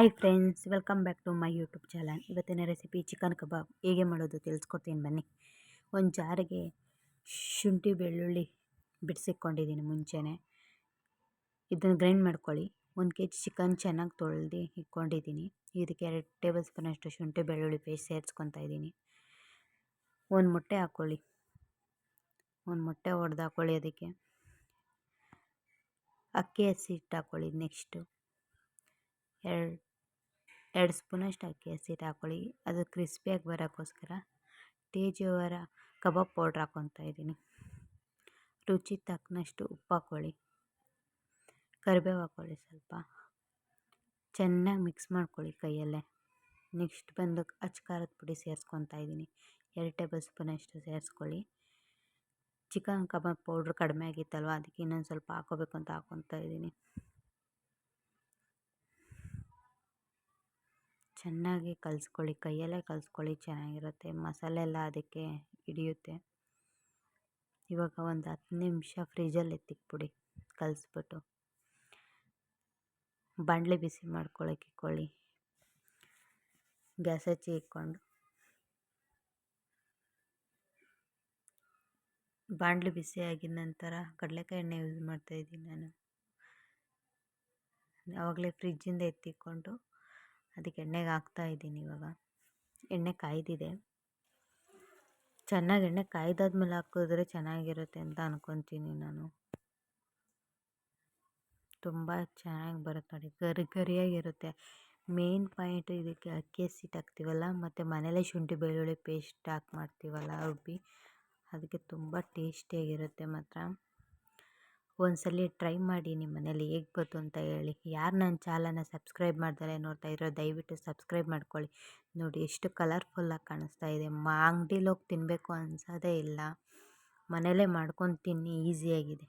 Hi friends welcome back to my YouTube channel ಇವತ್ತಿನ recipe chicken kebab ಹೇಗೆ ಮಾಡೋದು ತಿಳಿಸ್ಕೊಡ್ತೀನಿ ಬನ್ನಿ. ಒಂದು ಜಾರಿಗೆ ಶುಂಠಿ, ಬೆಳ್ಳುಳ್ಳಿ ಬಿಡಿಸಿಕೊಂಡಿದ್ದೀನಿ ಮುಂಚೆನೆ. ಇದನ್ನು ಗ್ರೈಂಡ್ ಮಾಡ್ಕೊಳ್ಳಿ. ಒಂದು ಕೆ ಜಿ ಚಿಕನ್ ಚೆನ್ನಾಗಿ ತೊಳೆದು ಇಟ್ಕೊಂಡಿದ್ದೀನಿ. ಇದಕ್ಕೆ ಎರಡು ಟೇಬಲ್ ಸ್ಪೂನಷ್ಟು ಶುಂಠಿ, ಬೆಳ್ಳುಳ್ಳಿ ಪೇಸ್ಟ್ ಸೇರಿಸ್ಕೊತಾ ಇದ್ದೀನಿ. ಒಂದು ಮೊಟ್ಟೆ ಹಾಕ್ಕೊಳ್ಳಿ ಒಂದು ಮೊಟ್ಟೆ ಹೊಡೆದು ಹಾಕ್ಕೊಳ್ಳಿ ಅದಕ್ಕೆ. ಅಕ್ಕಿ ಹಸಿ ಹಿಟ್ಟು ಹಾಕ್ಕೊಳ್ಳಿ ನೆಕ್ಸ್ಟು ಎರಡು ಎರಡು ಸ್ಪೂನಷ್ಟು ಅಕ್ಕಿ ಹಸಿಟ್ಟು ಹಾಕ್ಕೊಳ್ಳಿ ಅದು ಕ್ರಿಸ್ಪಿಯಾಗಿ ಬರೋಕ್ಕೋಸ್ಕರ ಟೇಜಿಯವರ ಕಬಾಬ್ ಪೌಡ್ರ್ ಹಾಕ್ಕೊತಾ ಇದ್ದೀನಿ. ರುಚಿ ತಕ್ಕನಷ್ಟು ಉಪ್ಪು ಹಾಕ್ಕೊಳ್ಳಿ ಕರಿಬೇವು ಹಾಕ್ಕೊಳ್ಳಿ ಸ್ವಲ್ಪ. ಚೆನ್ನಾಗಿ ಮಿಕ್ಸ್ ಮಾಡ್ಕೊಳ್ಳಿ ಕೈಯಲ್ಲೇ. ನೆಕ್ಸ್ಟ್ ಬಂದು ಅಚ್ಚ ಖಾರದ ಪುಡಿ ಸೇರಿಸ್ಕೊತಾ ಇದ್ದೀನಿ. ಎರಡು ಟೇಬಲ್ ಸ್ಪೂನಷ್ಟು ಸೇರಿಸ್ಕೊಳ್ಳಿ. ಚಿಕನ್ ಕಬಾಬ್ ಪೌಡ್ರ್ ಕಡಿಮೆ ಆಗಿತ್ತಲ್ವ? ಅದಕ್ಕೆ ಇನ್ನೊಂದು ಸ್ವಲ್ಪ ಹಾಕ್ಕೋಬೇಕು ಅಂತ ಹಾಕ್ಕೊತಾ ಇದ್ದೀನಿ. ಚೆನ್ನಾಗಿ ಕಲಸ್ಕೊಳ್ಳಿ, ಕೈಯಲ್ಲೇ ಕಲಿಸ್ಕೊಳ್ಳಿ, ಚೆನ್ನಾಗಿರುತ್ತೆ. ಮಸಾಲೆ ಎಲ್ಲ ಅದಕ್ಕೆ ಹಿಡಿಯುತ್ತೆ. ಇವಾಗ ಒಂದು ಹತ್ತು ನಿಮಿಷ ಫ್ರಿಜ್ಜಲ್ಲಿ ಎತ್ತಿಕ್ಬಿಡಿ ಕಲಿಸ್ಬಿಟ್ಟು. ಬಾಣಲೆ ಬಿಸಿ ಮಾಡ್ಕೊಳ್ಳೋಕೆ ಇಕ್ಕೊಳ್ಳಿ ಗ್ಯಾಸ್ ಹಚ್ಚಿ ಇಕ್ಕೊಂಡು ಬಾಣಲೆ ಬಿಸಿ ಆಗಿದ ನಂತರ ಕಡಲೆಕಾಯಿ ಎಣ್ಣೆ ಯೂಸ್ ಮಾಡ್ತಾಯಿದ್ದೀನಿ ನಾನು. ಆವಾಗಲೇ ಫ್ರಿಜ್ಜಿಂದ ಎತ್ತಿಕ್ಕೊಂಡು ಅದಕ್ಕೆ ಎಣ್ಣೆಗೆ ಹಾಕ್ತಾ ಇದ್ದೀನಿ ಇವಾಗ. ಎಣ್ಣೆ ಕಾಯ್ದಿದೆ. ಚೆನ್ನಾಗಿ ಎಣ್ಣೆ ಕಾಯ್ದಾದ್ಮೇಲೆ ಹಾಕಿದ್ರೆ ಚೆನ್ನಾಗಿರುತ್ತೆ ಅಂತ ಅಂದ್ಕೊತೀನಿ ನಾನು. ತುಂಬ ಚೆನ್ನಾಗಿ ಬರುತ್ತೆ ನೋಡಿ, ಗರಿ ಗರಿಯಾಗಿರುತ್ತೆ. ಮೇನ್ ಪಾಯಿಂಟು ಇದಕ್ಕೆ ಅಕ್ಕಿ ಹಸಿಟ್ಟು ಹಾಕ್ತೀವಲ್ಲ, ಮತ್ತು ಮನೇಲೇ ಶುಂಠಿ, ಬೆಳ್ಳುಳ್ಳಿ ಪೇಸ್ಟ್ ಹಾಕಿ ಮಾಡ್ತೀವಲ್ಲ ರುಬ್ಬಿ, ಅದಕ್ಕೆ ತುಂಬ ಟೇಸ್ಟಿಯಾಗಿರುತ್ತೆ ಮಾತ್ರ. ಒಂದ್ಸಲ ಟ್ರೈ ಮಾಡಿ ನಿಮ್ಮ ಮನೇಲಿ ಹೇಗೆ ಬಂತು ಅಂತ ಹೇಳಿ. ಯಾರು ನನ್ನ ಚಾನಲ್ನ ಸಬ್ಸ್ಕ್ರೈಬ್ ಮಾಡ್ತಾರೆ ನೋಡ್ತಾ ಇರೋ ದಯವಿಟ್ಟು ಸಬ್ಸ್ಕ್ರೈಬ್ ಮಾಡ್ಕೊಳ್ಳಿ. ನೋಡಿ ಎಷ್ಟು ಕಲರ್ಫುಲ್ಲಾಗಿ ಕಾಣಿಸ್ತಾ ಇದೆ. ಮಾ ಅಂಗ್ಡಿಲಿ ಹೋಗಿ ತಿನ್ನಬೇಕು ಅನ್ಸೋದೇ ಇಲ್ಲ. ಮನೇಲೇ ಮಾಡ್ಕೊಂಡು ತಿನ್ನಿ ಈಸಿಯಾಗಿದೆ